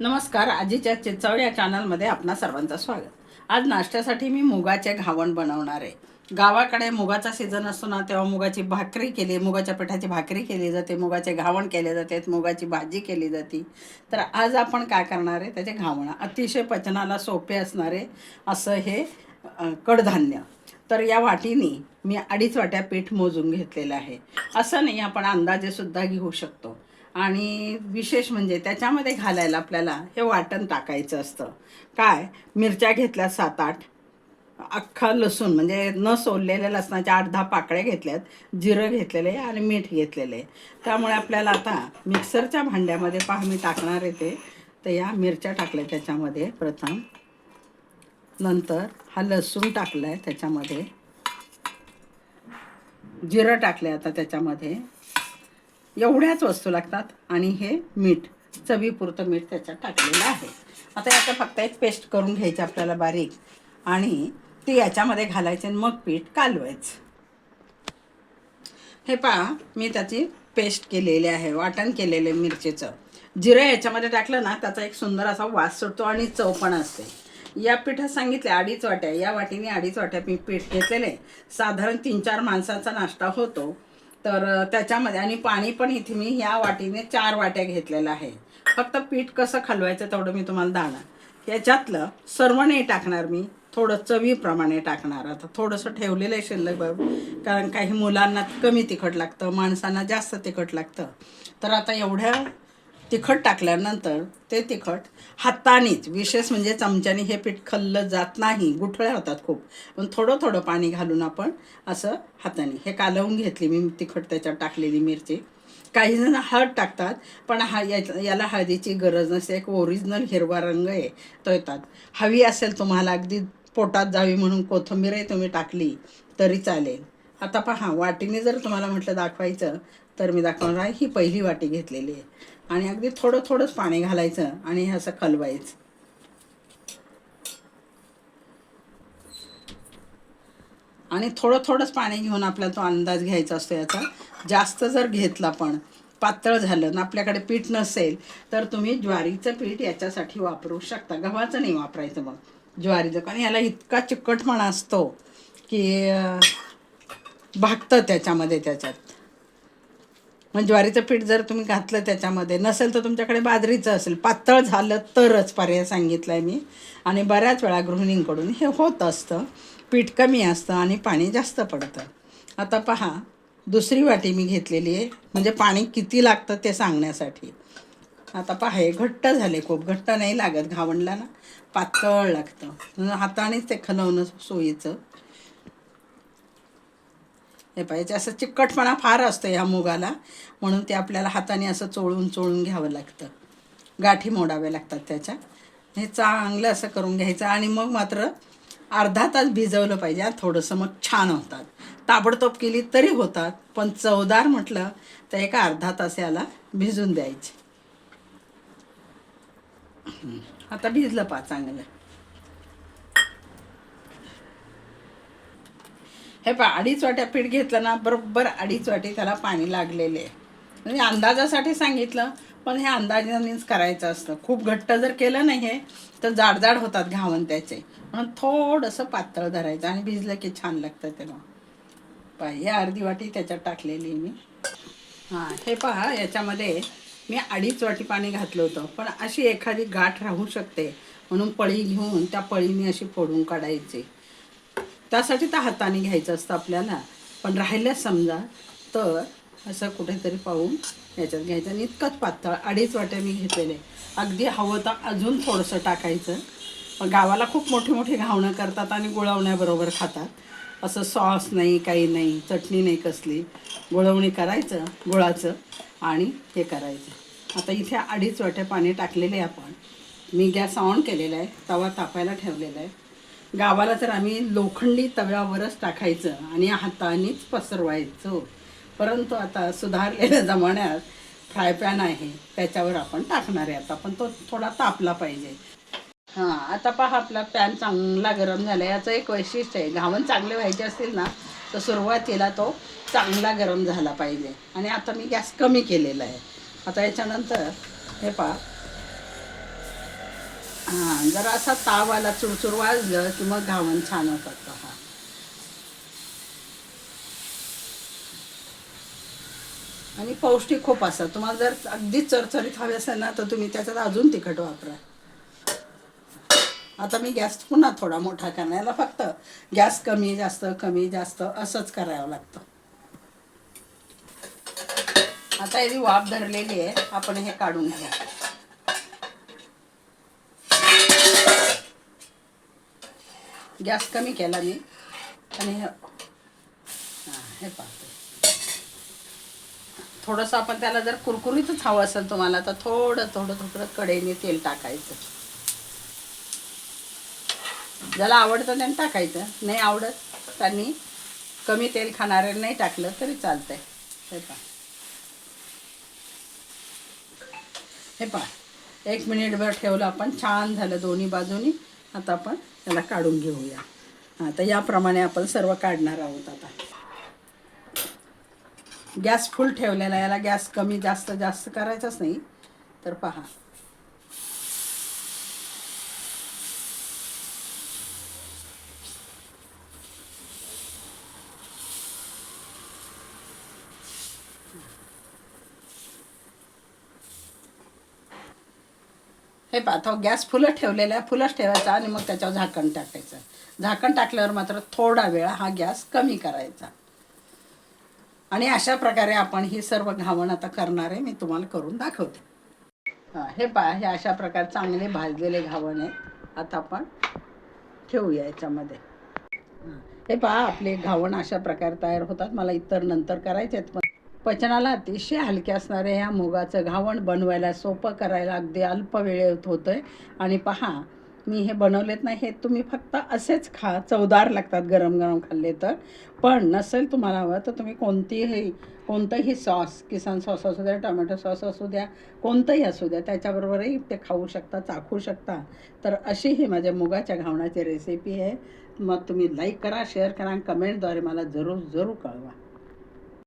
नमस्कार आजीच्या चिचवड या चॅनलमध्ये आपणा सर्वांचं स्वागत. आज नाश्त्यासाठी मी मुगाचे घावण बनवणार आहे. गावाकडे मुगाचा सीझन असतो ना तेव्हा मुगाची भाकरी केली मुगाच्या पिठाची भाकरी केली जाते मुगाचे घावण केले जाते मुगाची भाजी केली जाते. तर आज आपण काय करणार आहे त्याचे घावण अतिशय पचनाला सोपे असणारे असं हे कडधान्य. तर या वाटीने मी अडीच वाट्या पीठ मोजून घेतलेलं आहे. असं नाही आपण अंदाजेसुद्धा घेऊ शकतो. आणि विशेष म्हणजे त्याच्यामध्ये घालायला आपल्याला हे वाटण टाकायचं असतं. काय? मिरच्या घेतल्या सात आठ अख्खा लसूण म्हणजे न सोललेल्या लसणाच्या आठ दहा पाकळ्या घेतल्यात जिरं घेतलेले आणि मीठ घेतलेले. त्यामुळे आपल्याला आता मिक्सरच्या भांड्यामध्ये पहा मी टाकणार आहे ते. तर या मिरच्या टाकल्या त्याच्यामध्ये प्रथम. नंतर हा लसूण टाकला आहे त्याच्यामध्ये. जिरं टाकले आता त्याच्यामध्ये. एवढ्याच वस्तू लागतात. आणि हे मीठ चवीपुरतं मीठ त्याच्यात टाकलेलं आहे. आता याचं फक्त एक पेस्ट करून घ्यायची आपल्याला बारीक. आणि ती याच्यामध्ये घालायचे आणि मग पीठ कालवायचं. हे पहा मी त्याची पेस्ट केलेली आहे वाटण केलेलं आहे मिरचीचं. जिरं याच्यामध्ये टाकलं ना त्याचा एक सुंदर असा वास सुटतो आणि चव पण असते. या पिठात सांगितले अडीच वाट्या. या वाटीने अडीच वाट्या मी पीठ घेतलेले साधारण तीन चार माणसाचा नाश्ता होतो. तर त्याच्यामध्ये आणि पाणी पण इथे मी या वाटीने चार वाट्या घेतलेल्या आहे. फक्त पीठ कसं खालवायचं तेवढं मी तुम्हाला दाणार. याच्यातलं सर्व नाही टाकणार मी थोडं चवीप्रमाणे टाकणार. आता थोडंसं ठेवलेलं आहे शिल्लक बाब कारण काही मुलांना कमी तिखट लागतं माणसांना जास्त तिखट लागतं. तर आता एवढ्या तिखट टाकल्यानंतर ते तिखट हातानेच विशेष म्हणजे चमच्याने हे पीठ खाल्लं जात नाही गुठळ्या होतात खूप. पण थोडं थोडं पाणी घालून आपण असं हाताने. हे कालवून घेतली मी तिखट त्याच्यात टाकलेली मिरची. काही जण हळद टाकतात पण हा या- याला हळदीची गरज नसते. एक ओरिजिनल हिरवा रंग आहे तो येतात. हवी असेल तुम्हाला अगदी पोटात जावी म्हणून कोथिंबीरही तुम्ही टाकली तरी चालेल. आता पहा वाटीने जर तुम्हाला म्हटलं दाखवायचं तर मी दाखवणार आहे ही पहिली वाटी घेतलेली आहे. आणि अगदी थोडं थोडंच पाणी घालायचं आणि हे असं कलवायचं. आणि थोडं थोडंच पाणी घेऊन आपला तो अंदाज घ्यायचा असतो याचा. जास्त जर घेतला पण पातळ झालं ना आपल्याकडे पीठ नसेल तर तुम्ही ज्वारीचं पीठ याच्यासाठी वापरू शकता. गव्हाचं नाही वापरायचं मग. ज्वारीचं कारण याला इतका चिकटपणा असतो की भागतं त्याच्यामध्ये त्याच्यात. मग ज्वारीचं पीठ जर तुम्ही घातलं त्याच्यामध्ये नसेल तर तुमच्याकडे बाजरीचं असेल. पातळ झालं तरच पर्याय सांगितला आहे मी. आणि बऱ्याच वेळा गृहिणींकडून हे होत असतं. पीठ कमी असतं आणि पाणी जास्त पडतं. आता पहा दुसरी वाटी मी घेतलेली आहे. म्हणजे पाणी किती लागतं ते सांगण्यासाठी. आता पहा हे घट्ट झाले खूप. घट्ट नाही लागत घावणला ना. पातळ लागतं. हातानेच ते खलवणं सोयीचं. हे पाहिजे असं चिकटपणा फार असतो ह्या मुगाला. म्हणून ते आपल्याला हाताने असं चोळून चोळून घ्यावं लागतं. गाठी मोडाव्या लागतात त्याच्या. हे चांगलं असं करून घ्यायचं आणि मग मात्र अर्धा तास भिजवलं पाहिजे. थोडंसं मग छान होतात. ताबडतोब केली तरी होतात. पण चवदार म्हटलं तर एका अर्धा तास याला भिजून द्यायचे. आता भिजलं पा चांगलं. हे पा अडीच वाट्या पीठ घेतलं ना बरोबर अडीच वाटी त्याला पाणी लागलेले आहे. म्हणजे अंदाजासाठी सांगितलं पण हे अंदाजानेच करायचं असतं. खूप घट्ट जर केलं नाही हे तर जाडजाड होतात घावन त्याचे. म्हणून थोडंसं पातळ धरायचं आणि भिजलं की छान लागतं तेव्हा. पहा हे अर्धी वाटी त्याच्यात टाकलेली मी. हां हे पहा याच्यामध्ये मी अडीच वाटी पाणी घातलं होतं. पण अशी एखादी गाठ राहू शकते. म्हणून पळी घेऊन त्या पळीने अशी फोडून काढायची. त्यासाठी तर हाताने घ्यायचं असतं आपल्याला. पण राहिलं समजा तर असं कुठेतरी पाहून याच्यात घ्यायचं. आणि इतकंच पातळ अडीच वाट्या मी घेतलेले. अगदी हवं तर अजून थोडंसं टाकायचं. पण गावाला खूप मोठी मोठी घावणं करतात आणि गुळवण्याबरोबर खातात. असं सॉस नाही काही नाही चटणी नाही कसली. गुळवणी करायचं गुळाचं आणि हे करायचं. आता इथे अडीच वाट्या पाणी टाकलेले आपण. मी गॅस ऑन केलेला आहे तवा तापायला ठेवलेला आहे. गावाला तर आम्ही लोखंडी तव्यावरच टाकायचं आणि हातानेच पसरवायचो. परंतु आता सुधारलेल्या जमान्यात फ्राय पॅन आहे त्याच्यावर आपण टाकणार आहे आता पण तो थोडा तापला पाहिजे. हां आता पहा आपला पॅन चांगला गरम झाला याचं एक वैशिष्ट्य आहे घावन चांगले व्हायचे असतील ना तर सुरुवातीला तो चांगला गरम झाला पाहिजे. आणि आता मी गॅस कमी केलेला आहे. आता याच्यानंतर हे पहा हां जरा असा ताव आला चुरचुर वाजलं की मग घावण छान होतात हा. आणि पौष्टिक खूप असतात. तुम्हाला जर अगदी चरचरीत हवे असेल ना तर तुम्ही त्याच्यात अजून तिखट वापरा. आता मी गॅस पुन्हा थोडा मोठा करण्याला फक्त गॅस कमी जास्त कमी जास्त असंच करावं लागतं. आता याची वाफ धरलेली आहे. आपण हे काढून घ्या. गॅस कमी केला मी. आणि हे पाहते. थोडंसं आपण त्याला जर कुरकुरीतच हवं असेल तुम्हाला तर थोडं थोडं थोडं कढईने तेल टाकायचं. ज्याला आवडतं त्याने टाकायचं. नाही आवडत त्यांनी कमी तेल खाणारे नाही टाकलं तरी चालतंय. हे पहा. हे पहा. एक मिनिटभर ठेवलं आपण. छान झालं दोन्ही बाजूनी. आता आपण त्याला काढून घेऊया. हां तर याप्रमाणे आपण सर्व काढणार आहोत आता. गॅस फुल ठेवलेला याला गॅस कमी जास्त जास्त करायचाच नाही. तर पहा. हे पाहतो गॅस फुलं ठेवलेला आहे फुलंच ठेवायचा आणि मग त्याच्यावर झाकण टाकायचं. झाकण टाकल्यावर मात्र थोडा वेळ हा गॅस कमी करायचा. आणि अशा प्रकारे आपण ही सर्व घावण आता करणार आहे मी तुम्हाला करून दाखवते. हे पहा हे अशा प्रकारे चांगले भाजलेले घावण आहे. आता आपण ठेवूया याच्यामध्ये. हे पहा आपले घावण अशा प्रकारे तयार होतात. मला इतर नंतर करायचे आहेत पण पचनाला अतिशय हलके असणारे ह्या मुगाचं घावण बनवायला सोपं करायला अगदी अल्प वेळेत होतं आहे आणि पहा मी हे बनवलेत नाही हे तुम्ही फक्त असेच खा चवदार लागतात गरम गरम खाल्ले तर. पण नसेल तुम्हाला हवं तर तुम्ही कोणतीही कोणतंही सॉस किसान सॉस असू द्या टोमॅटो सॉस असू द्या कोणतंही असू द्या त्याच्याबरोबरही ते खाऊ शकता चाखू शकता. तर अशी ही माझ्या मुगाच्या घावणाची रेसिपी आहे. मग तुम्ही लाईक करा शेअर करा आणि कमेंटद्वारे मला जरूर जरूर कळवा.